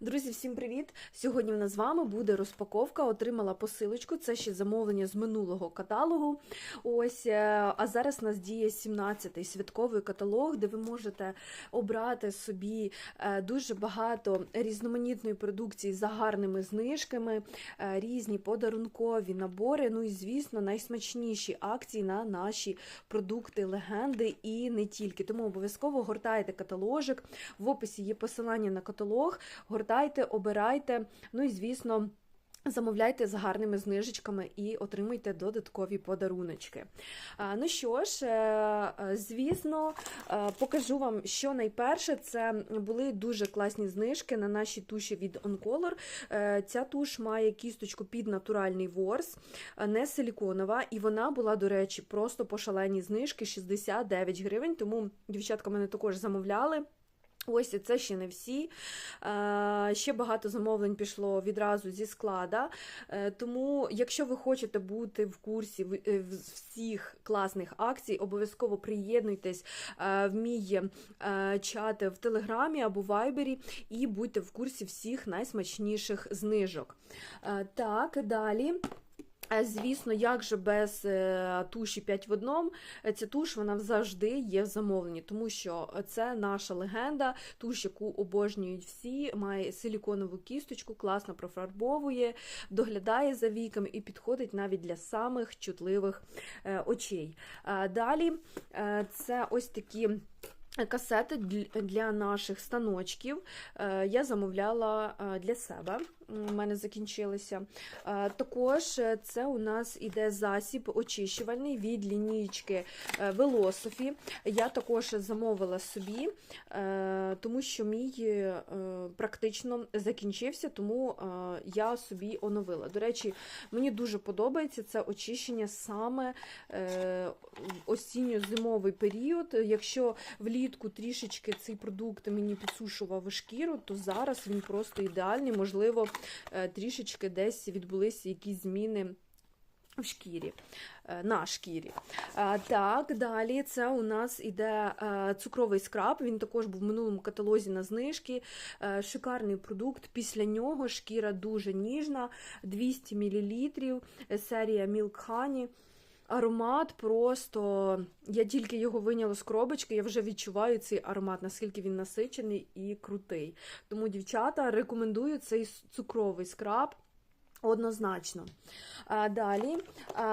Друзі, всім привіт! Сьогодні в нас з вами буде розпаковка. Отримала посилочку. Це ще замовлення з минулого каталогу. Ось, е, а зараз у нас діє 17-й святковий каталог, де ви можете обрати собі е, дуже багато різноманітної продукції за гарними знижками, е, різні подарункові набори. Ну і звісно, найсмачніші акції на наші продукти, легенди і не тільки. Тому обов'язково гортайте каталожик. В описі є посилання на каталог. Гортайте, обирайте. Ну і звісно. Замовляйте з гарними знижечками і отримуйте додаткові подаруночки. Ну що ж, е, е, звісно, е, покажу вам, що найперше це були дуже класні знижки на наші туші від Oncolor. Ця туш має кісточку під натуральний ворс, не силіконова, і вона була, до речі, просто по шаленій знижки 69 гривень. Тому дівчатка мене також замовляли. Ось і це ще не всі. Е, Ще багато замовлень пішло відразу зі склада. Е, Тому, якщо ви хочете бути в курсі е, всіх класних акцій, обов'язково приєднуйтесь в мій чат в Телеграмі або Вайбері і будьте в курсі всіх найсмачніших знижок. Так, далі. Е, Звісно, як же без е, туші 5 в одному, Е, ця туш вона завжди є в замовленні, тому що це наша легенда, туш, яку обожнюють всі, має силіконову кісточку, класно профарбовує, доглядає за віками і підходить навіть для самих чутливих очей. Далі це ось такі. Касети для наших станочків я замовляла для себе. У мене закінчилися. Е, Також е, це у нас іде засіб очищувальний від лінійки Велософі. Я також замовила собі, е, тому що мій практично закінчився, тому я собі оновила. До речі, мені дуже подобається це очищення саме в осінньо-зимовий період. Якщо влітку трішечки цей продукт мені підсушував шкіру, то зараз він просто ідеальний. Можливо, трішечки десь відбулися якісь зміни. В шкірі, е, на шкірі. Е, Так, далі це у нас іде е, цукровий скраб. Він також був в минулому каталозі на знижки. Е, Шикарний продукт. Після нього шкіра дуже ніжна, 200 мл, серія Milk Honey. Аромат просто. Я тільки його виняла з коробочки, я вже відчуваю цей аромат, наскільки він насичений і крутий. Тому, дівчата, рекомендую цей цукровий скраб. Однозначно. Далі,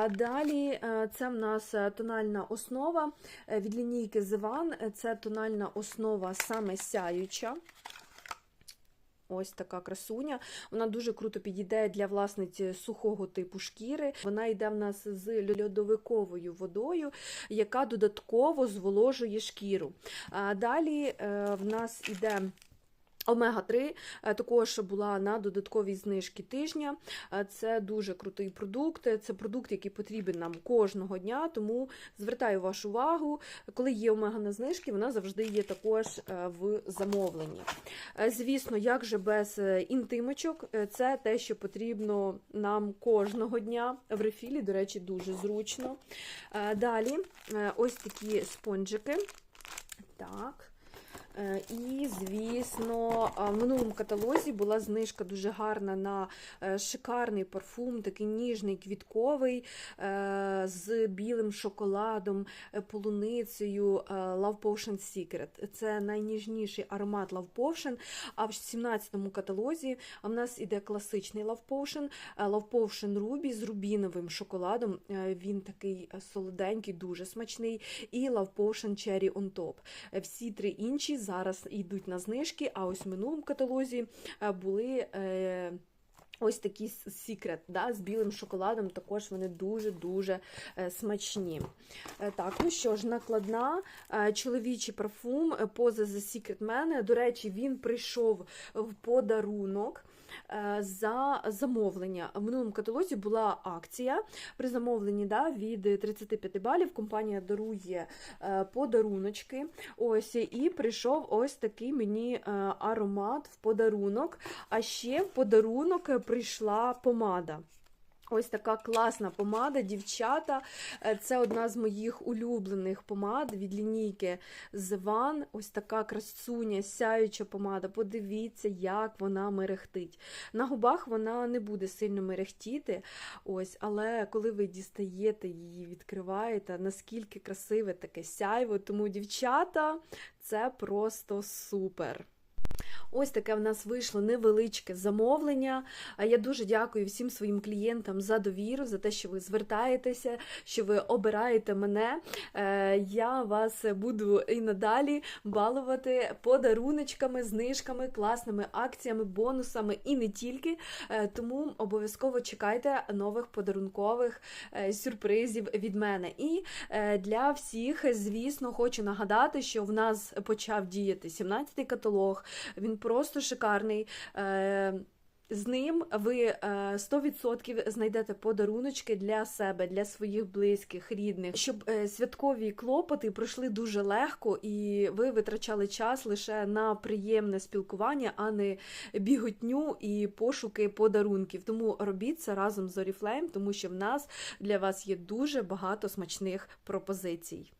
далі це в нас е, тональна основа е, від лінійки Зиван. Це тональна основа саме сяюча. Ось така красуня. Вона дуже круто підійде для власниці сухого типу шкіри. Вона йде в нас з льодовиковою водою, яка додатково зволожує шкіру. А Далі е, в нас іде. Омега-3 е, також була на додатковій знижки тижня. Е, Це дуже крутий продукт. Це продукт, який потрібен нам кожного дня. Тому звертаю вашу увагу, коли є омега на знижки, вона завжди є також е, в замовленні. Звісно, як же без інтимочок, це те, що потрібно нам кожного дня. В рефілі, до речі, дуже зручно. Далі ось такі спонжики. Так. Е, І, звісно, в минулому каталозі була знижка дуже гарна на е, шикарний парфум, такий ніжний, квітковий, е, з білим шоколадом, е, полуницею е, Love Potion Secret. Це найніжніший аромат Love Potion. А в 17-му каталозі в нас іде класичний Love Potion, е, Love Potion Ruby з рубіновим шоколадом. Е, Він такий е, солоденький, дуже смачний. І Love Potion Cherry on Top. Е, Всі три інші зараз йдуть на знижки, а ось в минулому каталозі е, були. е, Ось такі секрет да, з білим шоколадом, також вони дуже-дуже е, смачні. Так, ну що ж, накладна, чоловічий парфум поза The Secret Man. До речі, він прийшов в подарунок за замовлення. В минулому каталозі була акція при замовленні да, від 35 балів. Компанія дарує е, подаруночки. Ось і прийшов ось такий мені е, аромат в подарунок. А ще в подарунок прийшла помада. Ось така класна помада, дівчата. Е, Це одна з моїх улюблених помад від лінійки One. Ось така красуня, сяюча помада. Подивіться, як вона мерехтить. На губах вона не буде сильно мерехтіти. Ось, але коли ви дістаєте її, відкриваєте, наскільки красиве таке сяйво. Тому, дівчата, це просто супер. Ось таке в нас вийшло невеличке замовлення. А Я дуже дякую всім своїм клієнтам за довіру, за те, що ви звертаєтеся, що ви обираєте мене. Е, Я вас буду і надалі балувати подаруночками, знижками, класними акціями, бонусами і не тільки. Е, Тому обов'язково чекайте нових подарункових е, сюрпризів від мене. І для всіх, звісно, хочу нагадати, що в нас почав діяти 17-й каталог. Він просто шикарний. Е, З ним ви е, 100% знайдете подаруночки для себе, для своїх близьких, рідних, щоб е, святкові клопоти пройшли дуже легко, і ви витрачали час лише на приємне спілкування, а не біготню і пошуки подарунків. Тому робіть це разом з Oriflame, тому що в нас для вас є дуже багато смачних пропозицій.